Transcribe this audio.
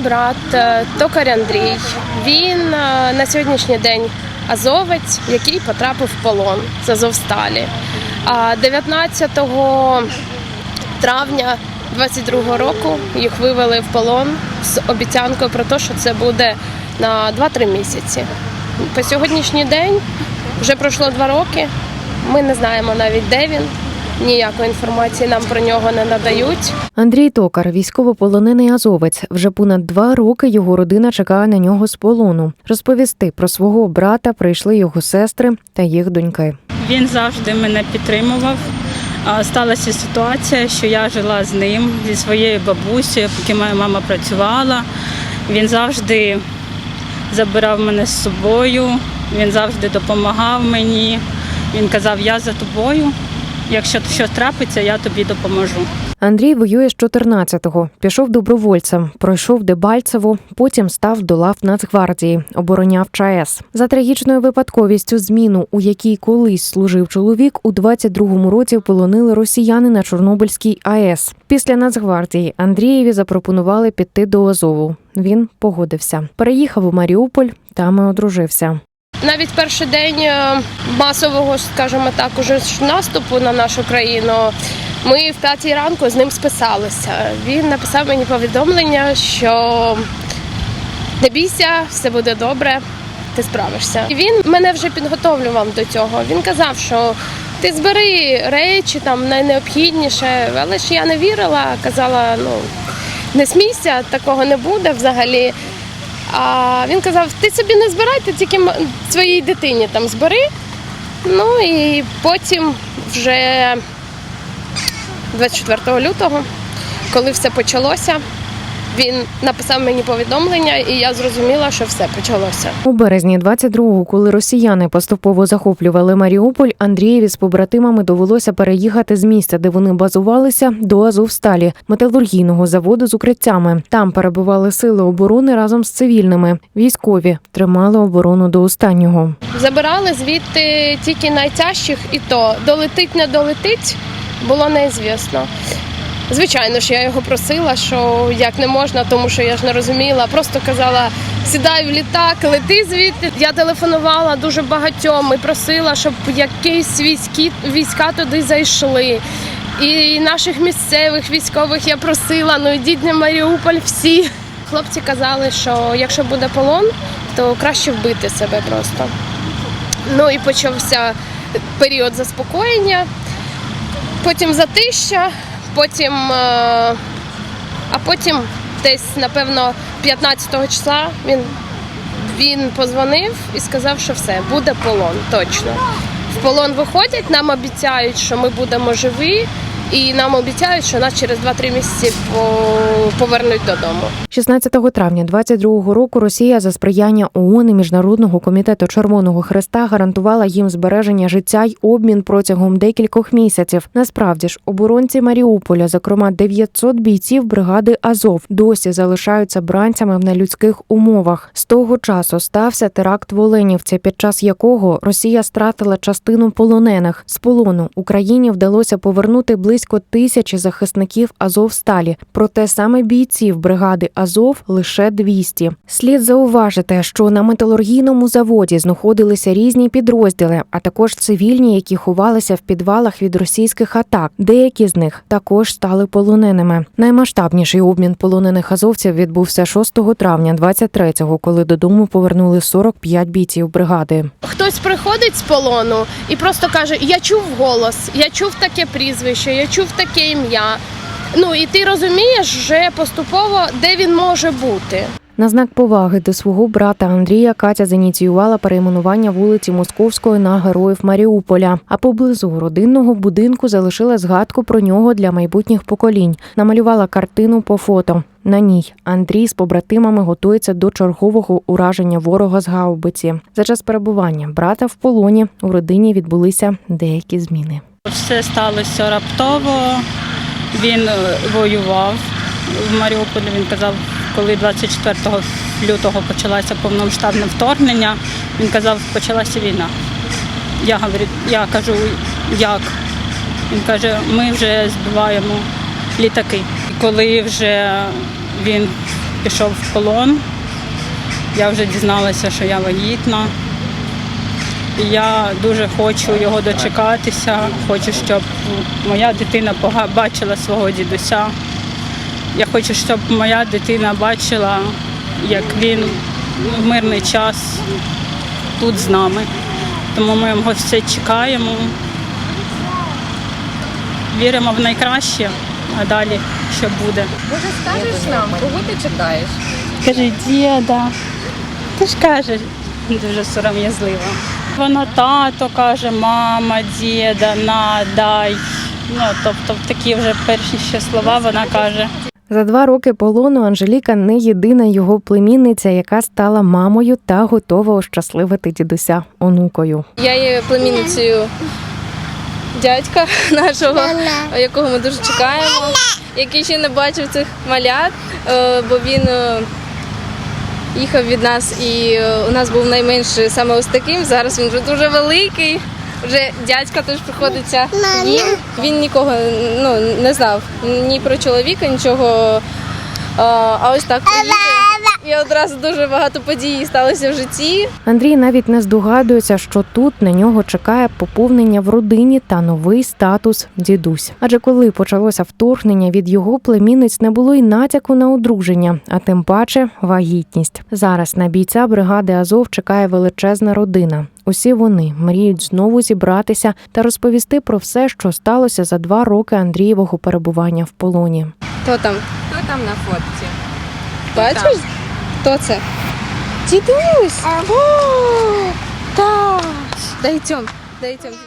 брат е, Токар Андрій. Він е, на сьогоднішній день азовець, який потрапив в полон з Азовсталі. А 19 травня 22 року їх вивели в полон з обіцянкою про те, що це буде на 2-3 місяці. По сьогоднішній день вже пройшло два роки. Ми не знаємо навіть де він. Ніякої інформації нам про нього не надають. Андрій Токар, військовополонений азовець. Вже понад два роки його родина чекає на нього з полону. Розповісти про свого брата прийшли його сестри та їх доньки. Він завжди мене підтримував. Сталася ситуація, що я жила з ним, зі своєю бабусею, поки моя мама працювала. Він завжди забирав мене з собою, він завжди допомагав мені. Він казав, я за тобою. Якщо щось трапиться, я тобі допоможу. Андрій воює з 14-го. Пішов добровольцем, пройшов Дебальцево, потім став до лав Нацгвардії, обороняв ЧАЕС. За трагічною випадковістю зміну, у якій колись служив чоловік, у 22-му році полонили росіяни на Чорнобильській АЕС. Після Нацгвардії Андрієві запропонували піти до Азову. Він погодився. Переїхав у Маріуполь, там і одружився. Навіть перший день е, масового, скажімо так, уже наступу на нашу країну. Ми в п'ятій ранку з ним списалися. Він написав мені повідомлення, що не бійся, все буде добре, ти справишся. І він мене вже підготовлював до цього. Він казав, що ти збери речі там найнеобхідніше, але ж я не вірила, казала, ну не смійся, такого не буде взагалі. А він казав, ти собі не збирай, ти тільки своїй дитині там збери. Ну і потім вже 24 лютого, коли все почалося, він написав мені повідомлення, і я зрозуміла, що все почалося. У березні 22-го, коли росіяни поступово захоплювали Маріуполь, Андрієві з побратимами довелося переїхати з місця, де вони базувалися, до Азовсталі, металургійного заводу з укриттями. Там перебували сили оборони разом з цивільними. Військові тримали оборону до останнього. Забирали звідти тільки найтяжчих, і то долетить, не долетить, було неізвісно. Звичайно ж, я його просила, що як не можна, тому що я ж не розуміла. Просто казала, сідай в літак, лети звідти. Я телефонувала дуже багатьом і просила, щоб якісь війські, війська туди зайшли. І наших місцевих військових я просила, ну йдіть на Маріуполь всі. Хлопці казали, що якщо буде полон, то краще вбити себе просто. Ну і почався період заспокоєння, потім затища, потім, е, а потім десь, напевно, 15 числа він, він позвонив і сказав, що все, буде полон, точно. В полон виходять, нам обіцяють, що ми будемо живі, і нам обіцяють, що нас через 2-3 місяці по- повернуть додому. 16 травня 22-го року Росія за сприяння ООН і Міжнародного комітету Червоного Хреста гарантувала їм збереження життя й обмін протягом декількох місяців. Насправді ж, оборонці Маріуполя, зокрема 900 бійців бригади Азов, досі залишаються бранцями в нелюдських умовах. З того часу стався теракт в Оленівці, під час якого Росія стратила частину полонених. З полону Україні вдалося повернути близько тисячі захисників Азовсталі. Проте саме бійців бригади Азов лише 200. Слід зауважити, що на металургійному заводі знаходилися різні підрозділи, а також цивільні, які ховалися в підвалах від російських атак. Деякі з них також стали полоненими. Наймасштабніший обмін полонених азовців відбувся 6 травня 23-го, коли додому повернули 45 бійців бригади. Хтось приходить з полону і просто каже: Я чув голос, я чув таке прізвище, я чув таке ім'я. Ну і ти розумієш вже поступово, де він може бути. На знак поваги до свого брата Андрія Катя зініціювала перейменування вулиці Московської на героїв Маріуполя. А поблизу родинного будинку залишила згадку про нього для майбутніх поколінь. Намалювала картину по фото. На ній Андрій з побратимами готується до чергового ураження ворога з гаубиці. За час перебування брата в полоні у родині відбулися деякі зміни. Все сталося раптово. Він е, воював в Маріуполі. Він казав, коли 24 лютого почалося повномасштабне вторгнення, він казав, почалася війна. Я говорю, я кажу, як? Він каже, ми вже збиваємо літаки. І коли вже він пішов в полон. Я вже дізналася, що я вагітна. Я дуже хочу його дочекатися. Хочу, щоб моя дитина бачила свого дідуся. Я хочу, щоб моя дитина бачила, як він в мирний час тут з нами. Тому ми його все чекаємо. Віримо в найкраще, а далі що буде. Може, скажеш нам, кого ти чекаєш? Каже, діда. Ти ж кажеш, дуже сором'язливо. Вона тато каже, мама, діда, на, дай. Ну, тобто такі вже перші ще слова вона каже. За два роки полону Анжеліка не єдина його племінниця, яка стала мамою та готова ощасливити дідуся онукою. Я є племінницею дядька нашого, якого ми дуже чекаємо, який ще не бачив цих малят, е, бо він е, їхав від нас і е, у нас був найменший саме ось таким. Зараз він вже дуже великий. Вже дядька теж приходиться їм. Він нікого ну, не знав ні про чоловіка, нічого. А ось так приїхав. І одразу дуже багато подій сталося в житті. Андрій навіть не здогадується, що тут на нього чекає поповнення в родині та новий статус дідусь. Адже коли почалося вторгнення, від його племінниць не було й натяку на одруження, а тим паче вагітність. Зараз на бійця бригади Азов чекає величезна родина. Усі вони мріють знову зібратися та розповісти про все, що сталося за два роки Андрієвого перебування в полоні. Хто там? Хто там на фотці? Бачиш? Хто це? Дідусь! Ага. так! Дойдем. цьом.